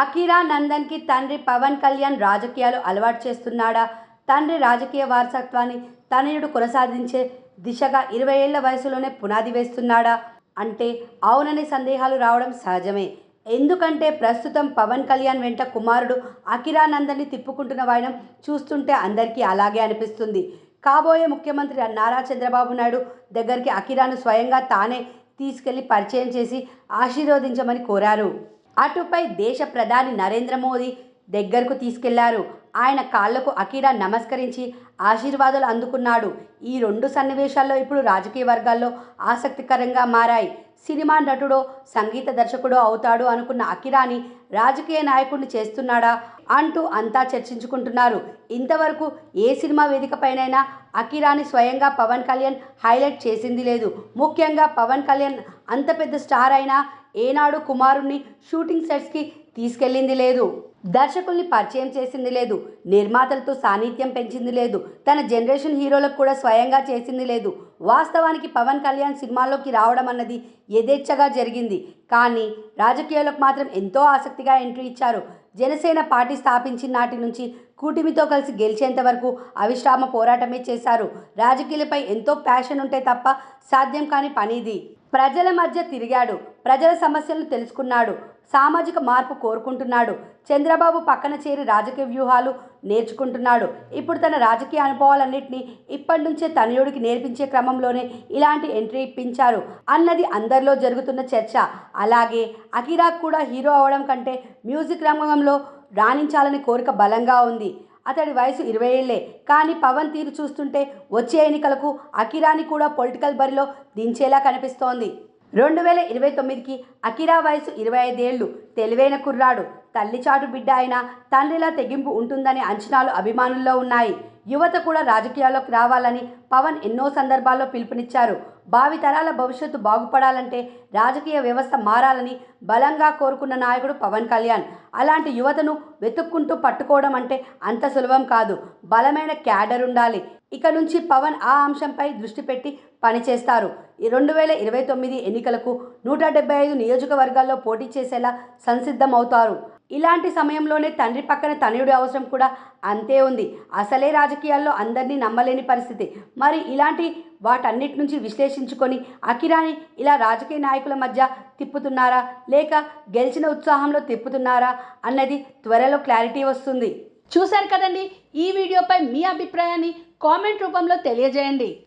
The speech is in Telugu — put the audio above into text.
అకిరా నందన్కి తండ్రి పవన్ కళ్యాణ్ రాజకీయాలు అలవాటు చేస్తున్నాడా? తండ్రి రాజకీయ వారసత్వాన్ని తనయుడు కొనసాగించే దిశగా ఇరవై ఏళ్ళ వయసులోనే పునాది వేస్తున్నాడా? అంటే అవుననే సందేహాలు రావడం సహజమే. ఎందుకంటే ప్రస్తుతం పవన్ కళ్యాణ్ వెంట కుమారుడు అకిరానందన్ని తిప్పుకుంటున్న వైనం చూస్తుంటే అందరికీ అలాగే అనిపిస్తుంది. కాబోయే ముఖ్యమంత్రి నారా చంద్రబాబు నాయుడు దగ్గరికి అకిరాను స్వయంగా తానే తీసుకెళ్ళి పరిచయం చేసి ఆశీర్వదించమని కోరారు. అటుపై దేశ ప్రధాని నరేంద్ర మోదీ దగ్గరకు తీసుకెళ్ళారు. ఆయన కాళ్ళకు అఖీరా నమస్కరించి ఆశీర్వాదాలు అందుకున్నాడు. ఈ రెండు సన్నివేశాల్లో ఇప్పుడు రాజకీయ వర్గాల్లో ఆసక్తికరంగా మారాయి. సినిమా నటుడో సంగీత దర్శకుడో అవుతాడు అనుకున్న అఖిరాని రాజకీయ నాయకుడిని చేస్తున్నాడా అంటూ అంతా చర్చించుకుంటున్నారు. ఇంతవరకు ఏ సినిమా వేదికపైనైనా అఖిరాని స్వయంగా పవన్ కళ్యాణ్ హైలైట్ చేసింది లేదు. ముఖ్యంగా పవన్ కళ్యాణ్ అంత పెద్ద స్టార్ అయినా ఏనాడు కుమారుణ్ణి షూటింగ్ సెట్స్కి తీసుకెళ్ళింది లేదు. దర్శకుల్ని పరిచయం చేసింది లేదు. నిర్మాతలతో సాన్నిధ్యం పెంచింది లేదు. తన జనరేషన్ హీరోలకు కూడా స్వయంగా చేసింది లేదు. వాస్తవానికి పవన్ కళ్యాణ్ సినిమాల్లోకి రావడం అన్నది యథేచ్ఛగా జరిగింది. కానీ రాజకీయాలకు మాత్రం ఎంతో ఆసక్తిగా ఎంట్రీ ఇచ్చారు. జనసేన పార్టీ స్థాపించిన నాటి నుంచి కూటమితో కలిసి గెలిచేంత వరకు అవిశ్రామ పోరాటమే చేశారు. రాజకీయాలపై ఎంతో ప్యాషన్ ఉంటే తప్ప సాధ్యం కాని పని ఇది ప్రజల మధ్య తిరిగాడు. ప్రజల సమస్యలను తెలుసుకున్నాడు. సామాజిక మార్పు కోరుకుంటున్నాడు. చంద్రబాబు పక్కన చేరి రాజకీయ వ్యూహాలు నేర్చుకుంటున్నాడు. ఇప్పుడు తన రాజకీయ అనుభవాలన్నింటినీ ఇప్పటి నుంచే తనయుడికి నేర్పించే క్రమంలోనే ఇలాంటి ఎంట్రీ ఇప్పించారు. అన్నది అందరిలో జరుగుతున్న చర్చ. అలాగే అకిరాక్ కూడా హీరో అవడం కంటే మ్యూజిక్ రంగంలో రాణించాలని కోరిక బలంగా ఉంది. అతడి వయసు ఇరవై ఏళ్ళే కానీ పవన్ తీరు చూస్తుంటే వచ్చే ఎన్నికలకు అకిరాని కూడా పొలిటికల్ బరిలో దించేలా కనిపిస్తోంది. రెండు వేల ఇరవై తొమ్మిదికి అకిరా వయసు ఇరవై ఐదేళ్ళు తెలివైన కుర్రాడు. తల్లి చాటు బిడ్డ అయినా తండ్రిలా తెగింపు ఉంటుందనే అంచనాలు అభిమానుల్లో ఉన్నాయి. యువత కూడా రాజకీయాల్లోకి రావాలని పవన్ ఎన్నో సందర్భాల్లో పిలుపునిచ్చారు. భావితరాల భవిష్యత్తు బాగుపడాలంటే రాజకీయ వ్యవస్థ మారాలని బలంగా కోరుకున్న నాయకుడు పవన్ కళ్యాణ్. అలాంటి యువతను వెతుక్కుంటూ పట్టుకోవడం అంటే అంత సులభం కాదు. బలమైన క్యాడర్ ఉండాలి. ఇక నుంచి పవన్ ఆ అంశంపై దృష్టి పెట్టి పనిచేస్తారు. ఈ రెండు వేల ఇరవై తొమ్మిది ఎన్నికలకు నూట డెబ్బై ఐదు నియోజకవర్గాల్లో పోటీ చేసేలా సంసిద్ధమవుతారు. ఇలాంటి సమయంలోనే తండ్రి పక్కన తనయుడి అవసరం కూడా అంతే ఉంది. అసలే రాజకీయాల్లో అందరినీ నమ్మలేని పరిస్థితి. మరి ఇలాంటి వాటన్నిటి నుంచి విశ్లేషించుకొని అకిరాని ఇలా రాజకీయ నాయకుల మధ్య తిప్పుతున్నారా? లేక గెలిచిన ఉత్సాహంలో తిప్పుతున్నారా? అన్నది త్వరలో క్లారిటీ వస్తుంది. చూశారు కదండి ఈ వీడియోపై మీ అభిప్రాయాన్ని కామెంట్ రూపంలో తెలియజేయండి.